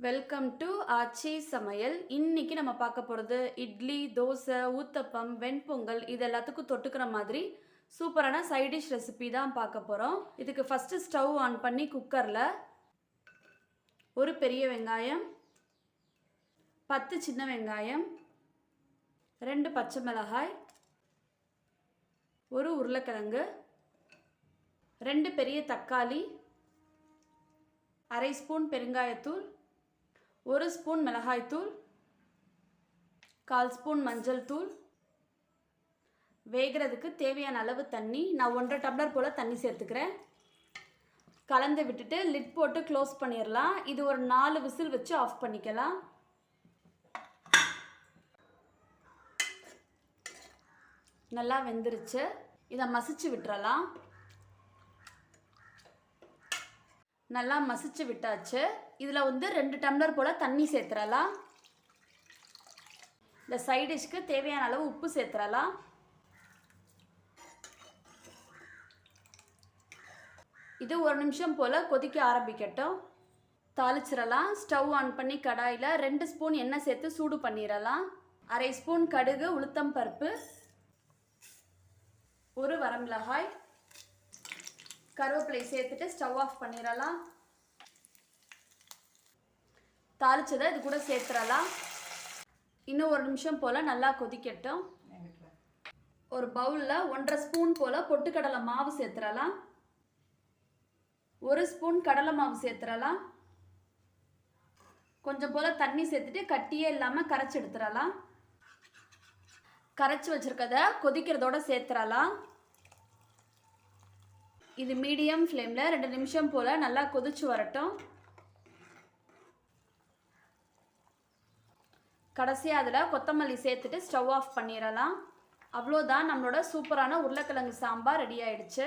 Welcome to ஆச்சி சமையல். இன்னைக்கு நம்ம பார்க்க போகிறது இட்லி தோசை ஊத்தப்பம் வெண்பொங்கல் இது எல்லாத்துக்கும் தொட்டுக்கிற மாதிரி சூப்பரான சைட் டிஷ் ரெசிபி தான் பார்க்க போகிறோம் இதுக்கு ஃபஸ்ட்டு ஸ்டவ் ஆன் பண்ணி குக்கரில் ஒரு பெரிய வெங்காயம் பத்து சின்ன வெங்காயம் ரெண்டு பச்சை மிளகாய் ஒரு உருளைக்கிழங்கு ரெண்டு பெரிய தக்காளி அரை ஸ்பூன் பெருங்காயத்தூள் ஒரு ஸ்பூன் மிளகாய்த்தூள் கால் ஸ்பூன் மஞ்சள் தூள். வேகிறதுக்கு தேவையான அளவு தண்ணி. நான் ஒன்றரை டம்ளர் போல் தண்ணி சேர்த்துக்கிறேன். கலந்து விட்டுட்டு லிட் போட்டு க்ளோஸ் பண்ணிடலாம் இது ஒரு நாலு விசில் வச்சு ஆஃப் பண்ணிக்கலாம். நல்லா வெந்துருச்சு. இதை மசிச்சு விட்டுறலாம். நல்லா மசிச்சு விட்டாச்சு. இதில் வந்து ரெண்டு டம்ளர் போல் தண்ணி சேர்த்துறலாம் இந்த சைடிஷ்க்கு தேவையான அளவு உப்பு சேர்த்துறலாம் இது ஒரு நிமிஷம் போல் கொதிக்க ஆரம்பிக்கட்டும். தாளிச்சிடலாம். ஸ்டவ் ஆன் பண்ணி கடாயில் ரெண்டு ஸ்பூன் எண்ணெய் சேர்த்து சூடு பண்ணிடலாம். அரை ஸ்பூன் கடுகு உளுத்தம் பருப்பு ஒரு வரமிளகாய் கருவேப்பிலை சேர்த்துட்டு ஸ்டவ் ஆஃப் பண்ணிடலாம். தாளிச்சதை இது கூட சேர்த்துடலாம். இன்னும் ஒரு நிமிஷம் போல் நல்லா கொதிக்கட்டும். ஒரு பவுலில் ஒன்றரை ஸ்பூன் போல் பொட்டுக்கடலை மாவு சேர்த்துடலாம். ஒரு ஸ்பூன் கடலை மாவு சேர்த்துடலாம். கொஞ்சம் போல் தண்ணி சேர்த்துட்டு கட்டியே இல்லாமல் கரைச்சி எடுத்துடலாம். கரைச்சி வச்சுருக்கத கொதிக்கிறதோட சேர்த்துடலாம். இது மீடியம் ஃப்ளேமில் ரெண்டு நிமிஷம் போல் நல்லா கொதிச்சு வரட்டும். கடைசியாக அதில் கொத்தமல்லி சேர்த்துட்டு ஸ்டவ் ஆஃப் பண்ணிடலாம். அவ்வளோதான் நம்மளோட சூப்பரான உருளைக்கிழங்கு சாம்பார் ரெடி ஆயிடுச்சு.